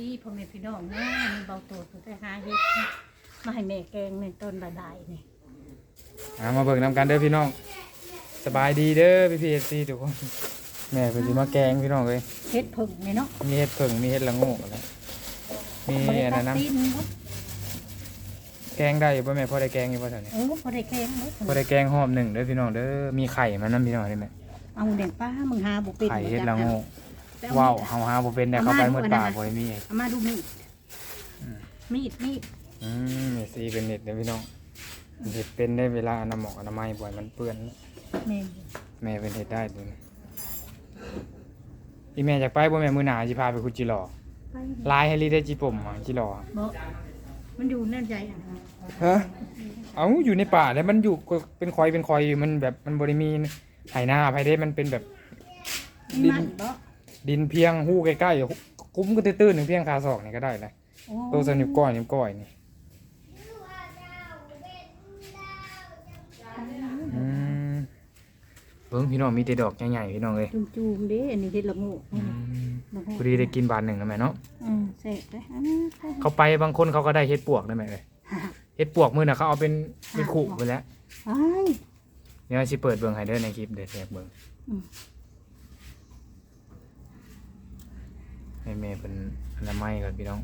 ดีพ่อแม่พี่น้องแม่มีเบาตัวตัวแต่หาเฮ็ดมาให้แม่แกงในต้นบายๆนี่อ่ามาเบิ่งนำกันเด้อพี่น้อง สบายดีเด้อพี่พีเอฟซีทุกคน แม่เพิ่นสิมาแกงพี่น้องเลยเฮ็ดผึ่งนี่เนาะมีเห็ดเพิ่งมีเห็ดละโงกแล้วมีบ่ได้อันตันั้นดนะตีนเนาะแกงได้อยู่ป่ะแม่พอได้แกงอยู่ป่ะแถวนี้เออบ่ได้แกงเนาะพอได้แกงหอมหนึ่งเด้อพี่น้องเด้อมีไข่มันนํพี่น้องได้ไหมเอาเด็กป้ามึงหาบ่เป็นไข่เห็ดละโงก ไปเอว้าวมีดเฮาหาบ่เป็นแต่เข้าไปเอามาเมื่อดูป่าอันนั้นบ่ได้มีเอามาดูมีดมีดมีดอืมเมซีเป็นเน็ตเด้อพี่น้องเห็ดเป็นได้เวลาอนาหมอกอนามัยบ่อยมันเปื้อน แม่นแม่เป็นเห็ดได้ดูนะอีแม่อยากไปบ่แม่มื้อหน้าสิพาไปคุดจิหล่อไปลายให้ลีได้จิปุ่มอะจิหล่อบ่มันอยู่นั่นใจอะฮะเอาอยู่ในป่าแล้วมันอยู่ก็เป็นคอยเป็นคอยอยู่มันแบบมันบริมีไถนาภายได้มันเป็นแบบ มีมันบ่ ดินเพียงหู้ใกล้ๆคุ้มก็ตื้นๆหนึ่งเพียงคาศอกนี่ก็ได้เลยโอ้ตัวสนิมก้อยนิ้วก้อยนี่อืมเบิ้งพี่น้องมีแต่ดอกใหญ่ๆพี่น้องเลยจุ่มๆเด้อันนี้เฮ็ดละโงกอืนี่นะมละโงกพอดีได้กินบาทหนึ่งแล้วแม่เนาะอืมเสร็จเลยอันนี้ใช่เขาไปบางคนเขาก็ได้เฮ็ดปวกได้ไหมเลยเฮ็ดปวกมือน่ะเขาเอาเป็นเป็นขู่ไปแล้วไอ้ายเดี๋ยวสิเปิดเบิ่งให้เด้อในคลิปเดี๋ยวแทรกเบิ่ง อืม ให้แม่เป็นอนามัยก่อนพี่น้อง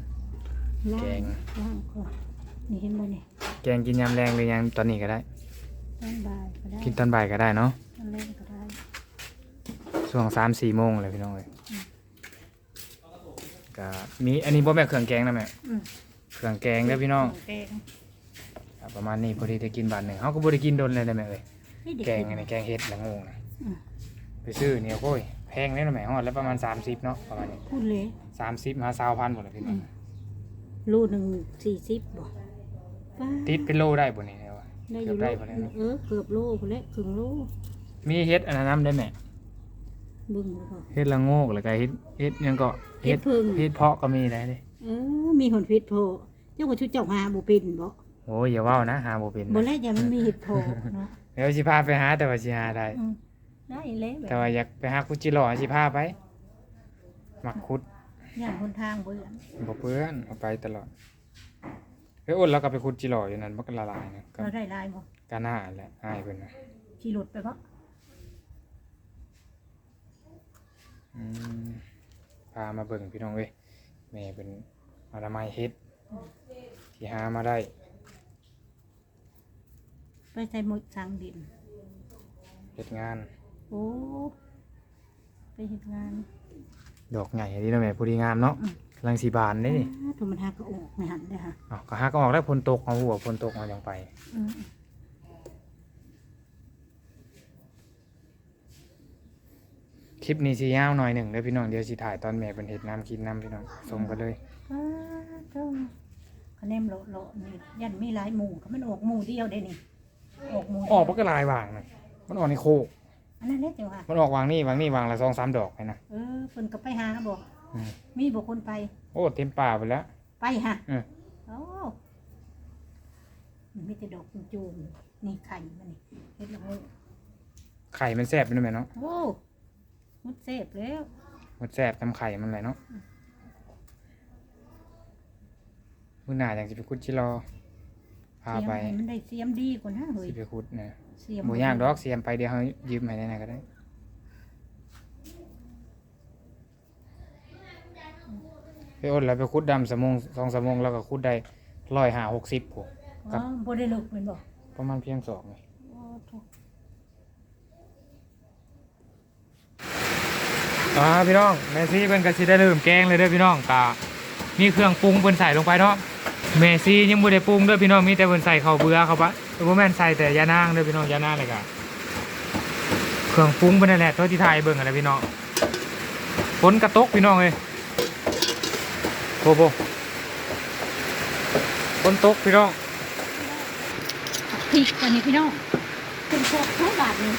ล่าแกง ล่างก่อนนี่เห็นบ่นี่แกงกินยามแรงหรือยังตอนนี้ก็ได้ ต้นบายก็ได้กินตอนบ่ายก็ได้เนาะต้นเล่นก็ได้ช่วงสามสี่โมงเลยพี่น้องเลยก็มีอันนี้บ่แม่นเครื่องแกงนะแม่อืมเครื่องแกงเด้อพี่น้องแกงก็ประมาณนี้พอดีได้กินบาทหนึ่งเขาก็บ่ได้กินโดนเลยนะแม่เอ้ยให้เด็กแกงกิอันนนี้แกงเห็ดละโงงนะอืมไปซื้อเนี่ยโอ้ยแพ งเลยนะแม่ฮอดแล้วประมาณ 30เนาะประมาณนี้พูดเลย30มา20,000บ่ล่ะพี่น้องรูหนึ่งสี่สิบบ่ป้าติดเป็นโลได้บ่นี่แล้ว่าได้อเกือยู่บโลได้บ่แล้วเออเกือบโลพอแล้วครึ่งโลมีเฮ็ดอันนั้นนำได้แม่เบึ้งแล้วก็ เฮ็ดละโงกแล้วก็เฮ็ดเฮ็ดหยังก็เฮ็ดพึ่ง เฮ็ดเพาะก็มีได้เด้เออ มีหนพิษโพเจ้าก็ชุดเจ้าหาบ่เป็นบ่โอ้ยอย่าเว้านะหาบ่เป็นบ่นะแล้วอย่ามันมีเห็ดโพเนาะ เดี๋ยวสิพาไปหาแต่ว่าสิหาได้ อืม ได้แล้วแบบแต่ว่าอยากไปหาคุดจิหล่อสิพาไปมักคุดย่านหนทางเบื่อบ่เปื้อนเอาไปตลอดเฮ้ยอ้นเราก็ไปคุดจิหล่ออยู่นั่นมันก็ละลายนะก็เราได้ลายบ่กาหน้าแหละอ้ายเพิ่นน่ะขี่รถไปบ่อืมพามาเบิ่งพี่น้องเว้ยแม่เป็นอนามัยเฮ็ดที่หามาได้ไปใส่หมดทางดินเฮ็ดงาน โอ้ไปเฮ็ดงานดอกใหญ่ดีเนาะแม่ผู้ดีงามเนาะอืมกำลังสิบานเด้นี่อ้าตัวมันหักก็ออกไม่หันได้ค่ะอ้าวก็หาก็ออกได้ฝนตกเอาหัวฝนตกเอาจังไปอืมคลิปนี้สิยาวหน่อยหนึ่งเด้อพี่น้องเดี๋ยวสิถ่ายตอนแม่เป็นเห็ดน้ำกินน้ำพี่น้องชมกันเลยอ้าเจ้าคะแนนโลโลนี่ยันมีหลายหมู่ก็มันออกหมู่เดียวได้นี่ออกหมู่ออกมันก็ลายวางเลยมันออกในโคก อันนั้นเล็กจังว่ามันออกวางนี่วางนี่วางละสองสามดอกไปนะ เออเพิ่นก็ไปหาบ่อืม มีบ่คนไปโอ้เต็มป่าไปแล้ว ไปฮะเออโอ้มันมีแต่ดอกจูมๆนี่ไข่มันนี่เฮ็ดละโงกไข่มันแซ่บด้วยไหมเนาะโอ้มันเสพแล้วมันแซ่บทำไข่มันเลยเนาะมื้อหน้าอย่างสิไปคุดชิรอพาไปเสียมให้มันได้เสียมดีกว่านะเฮ้ยสิไปคุดนะ เสียมบ่ยากดอกเสียมไปเดี๋ยวเขายืมให้ได้ไหนก็ได้ไปอดแล้วไปคุดดำสมงสองสมงแล้วก็คุดได้ร้อยห้าหกสิบผมอ๋อบ่ได้ลึกแม่นบ่ประมาณเพียงสองนี่โอ้โถอ่าพี่น้องแม่ซี่เพิ่นก็สิได้เริ่มแกงเลยเด้อพี่น้องกะมีเครื่องปรุงเพิ่นใส่ลงไปเนาะแม่ซี่ยังบ่ได้ปรุงเด้อพี่น้องมีแต่เพิ่นใส่ข้าวเบื่อเข้าไป บ่แมนใส่แต่ยานางเด้อพี่น้องยานางเลยกะเครื่องปรุงเป็นนั่นแหละเท่าที่ไทยเบิ่งอะไรพี่น้องฝนกระตกพี่น้องเลยโบโบฝนตกพี่น้องพริกอันนี้พี่น้องเป็นพวกทั้งบาทนี่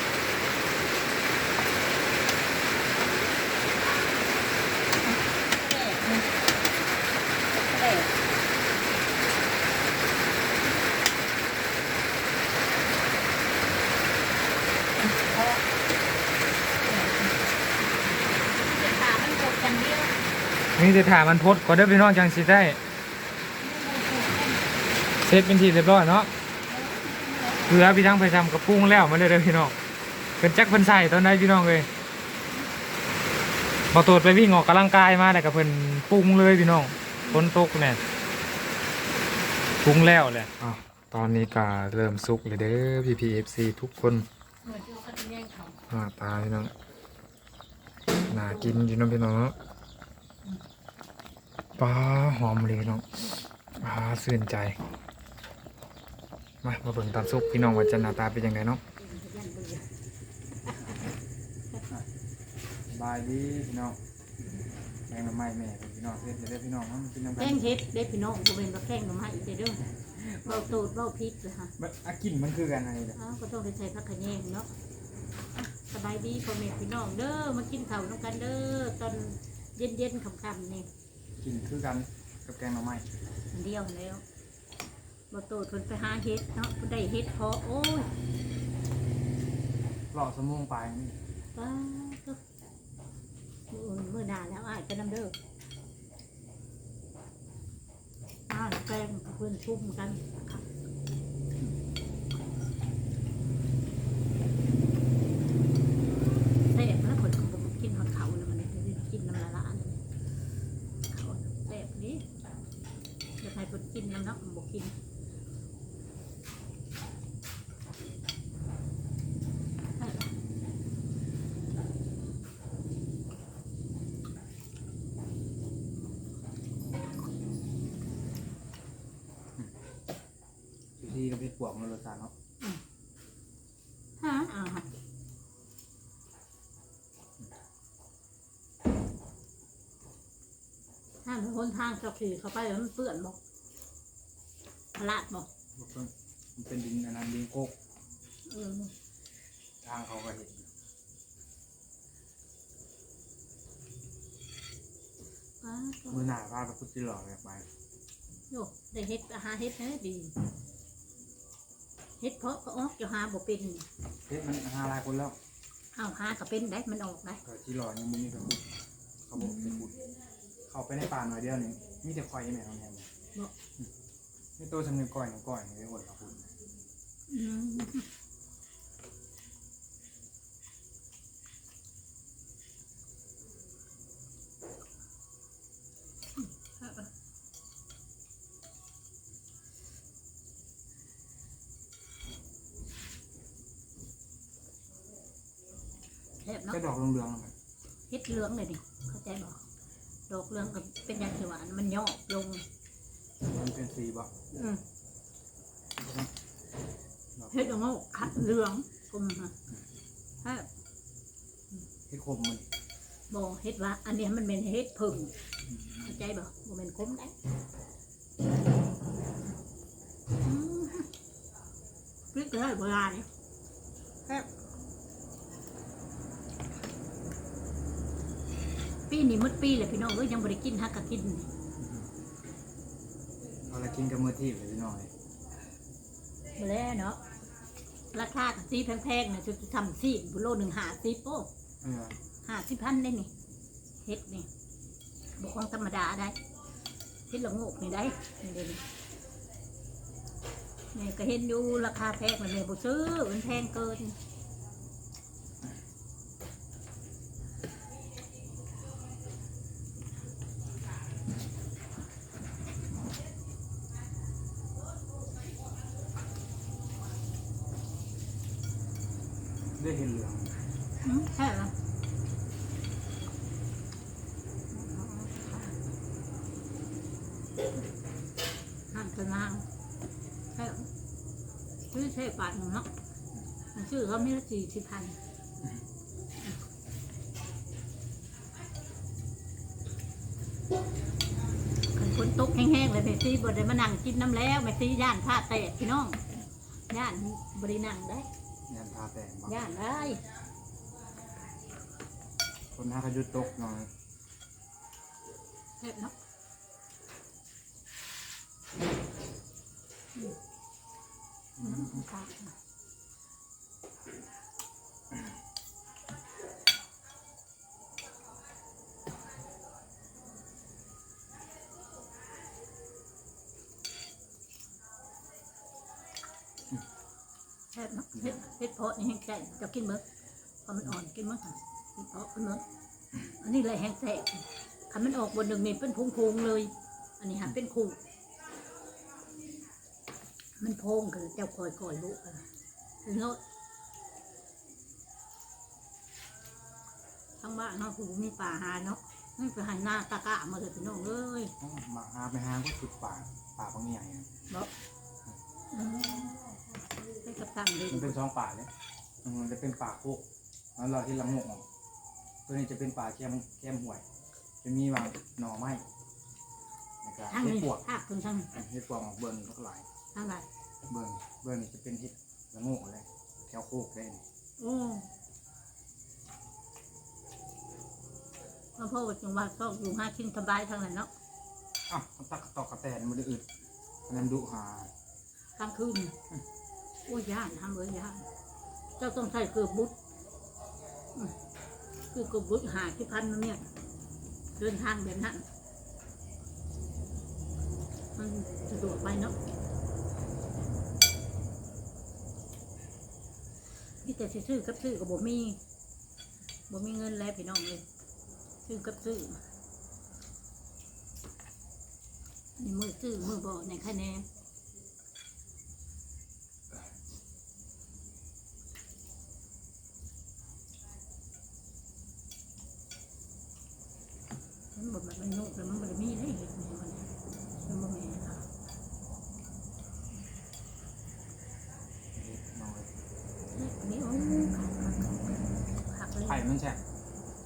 นี่จะถามมันพดก่อนเด้พี่น้องจังสิได้เสร็จเป็นทีเรียบร้อยเนาะเกลือพี่ทั้งไปทำกระปุ้งแล้วมาเลยเด้อพี่น้องเป็นแจ็คเพิ่นใส่ตอนไหนพี่น้องเลยพอตรวจไปวิ่งออกกำลังกายมาแต่กับเพิ่นปรุงเลยพี่น้องฝนตกเนี่ยปรุงแล้วแหละอ้าวตอนนี้ก็เริ่มสุกเลยเด้อพี่พีเอฟซีทุกคนหน้าตาพี่น้องน่ากินอยู่น้องพี่น้อง ปลาหอมเลยพี่น้องปลาสื่นใจ มามาเบิ่งตอนสุกพี่น้องว่าจะหน้าตาเป็นยังไงเนาะบายดีพี่น้องแมงน้ำไม้แม่พี่น้องเพื่อนจะได้พี่น้องมันกินน้ำกัแข้งเฮ็ดได้พี่น้องบ่เป็นว่าแข้งหน่อไม้อีกเด้อเบาตูดเบาพริกเลยค่ะอากินมันคือกันอะไรเนี่ยอ้าวก็ต้องได้ใส่ผักขะแยงเนาะอะสบายดีพ่อแม่พี่น้องเด้อมากินข้าวน้ำกันเด้อตอนเย็นๆค่ำๆนี่ กินคือกันกับแกงน้ำไม้อันเดียวแล้วบ่โตดเพิ่นไปหาเฮ็ดเนาะเพิ่นได้เฮ็ดพอโอ้ยหล่อสมงปลายนี่ป้าก็มื้อมื้อหน้าแล้วอ้ายไปนำเด้ออ้าวแป้งเพิ่นชุ่มกันแซ่บแล้วเพิ่นก็บ่กินฮอดเขาแล้วมันกินน้ำละละอันนี้เขาแซ่บนี้อยากให้เพิ่นกินน้ำเนาะบ่กิน อยู่ที่กับพี่ปวกมันรสชาติเนาะ ฮะอ่าฮะ ถ้ามันคนทางเจ้าขี่เข้าไปแล้วมันเปื้อนบอกพลาดบอกมันเป็นดินอันนั้นดินโกกเออทางเขาก็เห็นป้าก็มือหนาพาไปพุทธิหล่อแบบไปโยกได้เฮ็ดอาหารเฮ็ดให้ดีเฮ็ดเพราะก็ออกจะหาบ่เป็นเฮ้ยมันหาหลายคนแล้วเอาหาก็เป็นได้มันออกได้ก็ที่หล่อยังมึงมีแต่พุทธเขาบอกเป็นพุทธ เขาไปในป่าหน่อยเดียวนี่มีแต่คอยแม่ของแม่บอกไม่ตัวสำเนึกก่อยหนึ่งก่อยไม่ได้อดกับพุทธอืมแซ่บเนาะก็ดอกเหลืองๆมันเฮ็ดเหลืองเลยดิเข้าใจบอก ดอกเหลืองก็เป็นอย่างที่ว่ามันย่อลงมันเป็นสีบ่อืมเฮ็ดออกมาขัดเหลืองกลมฮะถ้าที่คมมันบอกเฮ็ดว่า อันเนี้ยมันเป็นเฮ็ดผึ่งเข้าใจบ่บ่เป็นคมได้อืมพริกเลยโบราณเนี่ยแซ่บ ปีนี้หมืดปีเลยพี่น้องเอ้ยยังบ่ได้กินฮักกะกินนี่เอาละกินกับมือที่เลยพี่น้อยมาแล้วเนาะราคาซีแพงๆเนี่ยจะทำซีบุโลหนึ่งหาซีโป้เออหาสิพันได้นี่เฮ็ดนี่บกของธรรมดาได้เฮ็ดละโงกนี่ได้นี่เด่นนี่ก็เห็นอยู่ราคาแพงมันเลยบ่ซื้อมันแพงเกิน ได้เห็นเหลืองใช่เหรอห้ามเป็นนางใช่เหรอซื้อใช่บาหนึ่งเนาะมันซื้อเขาไม่ละสี่สิบพันขันฝนตกแห้งๆเลยแม่ซีบ่ได้มานั่งกินน้ำแล้วแม่ซีย่านผ้าแตกพี่น้องย่านบรินั่งได้ ยันทาแต่งบ่ย่านได้คนหน้าเขาหยุดตกหน่อยเฮ็ดเนาะอืมค่ะ ซ่บเนาะเฮ็ดเฮ็ดเพาะนี่แห้งแซ่บเจะกินเบิดพอมันอ่อนกินมั้งค่ะเฮ็ดเพาะกินเบิดอันนี้เลยแห้งแซ่บคันมันออกบนหนึ่งนี่เป็นพุงๆเลย อันนี้หาเป็นคู่ มันโพงคือเจ้าคอยคอยลูกอะไรคือโน้ตทั้งบ้านเนาะผูมีป่าหาเนาะนี่ไปหันหน้าตะกะมาเลยพี่น้องเอ้ยมาหาไปหาก็สุดป่าป่าบางใหญ่อะบอ กอืมไปกับตังเลยมันเป็นช่องป่าเลยมันจะเป็นป่าโคกแล้วเราที่ละงกออกตัวนี้จะเป็นป่าแคมแคมห่วย จะมีบางหน่อไม้นะครับทั้งเห็ดนี้ปวกภาคคุณทั้งเห็ดปวกออกเบิ่งก็หลายทั้งไรเบิ่งเบิ่งจะเป็นเห็ดละงกเลยแถวโคกเลยนี่โอ้มาพ่อจังหวัดก็อยู่ห้าชิ้นสบายทั้งนั้นเนาะอ้าวมันตักกระตอกกระแตนมันได้อึดอันนั้นดุหากลางคืน โอ้ยย่านทำเลยย่านเจ้าต้องใส่เกือบุตรคือเกือบุตรหาที่พันนั่นเนี่ยเดินทางแบบนั้นมันสะดวกไปเนาะนี่แต่ซื้อกับซื้อกับบ่มีบ่มีเงินแล้วพี่น้องเลยซื้อกับซื้อนี่มือซื้อมือบ่ในคะแนนบอกมันนุกแล้วมันบ่ได้มีได้เห็ดแม่มันเนี่ยมันบ่แม่นค่ะ เห็ดหน่อย เฮ็ดอันนี้โอ้ขาดขาดขาดเลย ไข่ มันใช่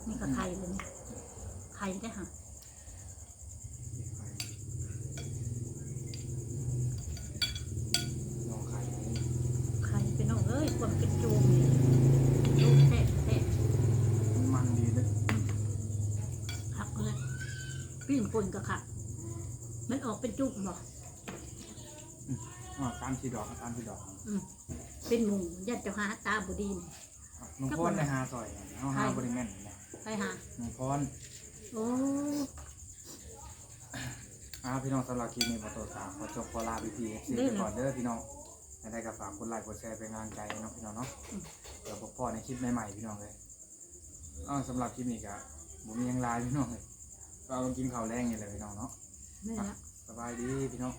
นี่ก็ไข่เลยนี่ไข่ได้อค่ะหน่อไข่นี่ไข่เป็นน้องเอ้ยความเป็นจูมนี่จูมแท้แท้มันดีเลยขักเลยปิ้งป่นก็ขักมันออกเป็นจุกบ่อ๋อตามสีดอกตามสีดอก อืมเป็นหมูยัดเจ้าหาตาบดีนน้ องพรในหาซอยเอาหาบริเวณนี่แหละไปหาน้องพรโอ้อ่าพี่น้องสำหรับคลิปนี้ขอตัวสามขอจบขอลาพี่พีซีไปก่อนเด้อพี่น้องได้กับฝากกดไลค์กดแชร์เป็นกำลังใจให้น้องพี่น้องเนาะเดี๋ยวพบพ่อในคลิปใหม่ๆพี่น้องเลยอ๋อสำหรับคลิปนี้ก็ผมมีหยังไลายพี่น้องเลยก็เอามากินข้าวแรงนี่แหละพี่น้องเนาะแม่ละสบายดีพี่น้อง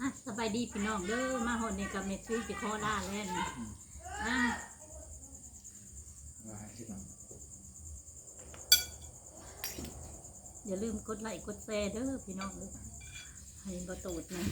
อะสบายดีพี่น้องเด้อมาหอดนี่กับเมทซี่จะขอลาแล้วนี่ อย่าลืมกดไลค์กดแชร์เด้อพี่น้องเลยให้กระตูดนะ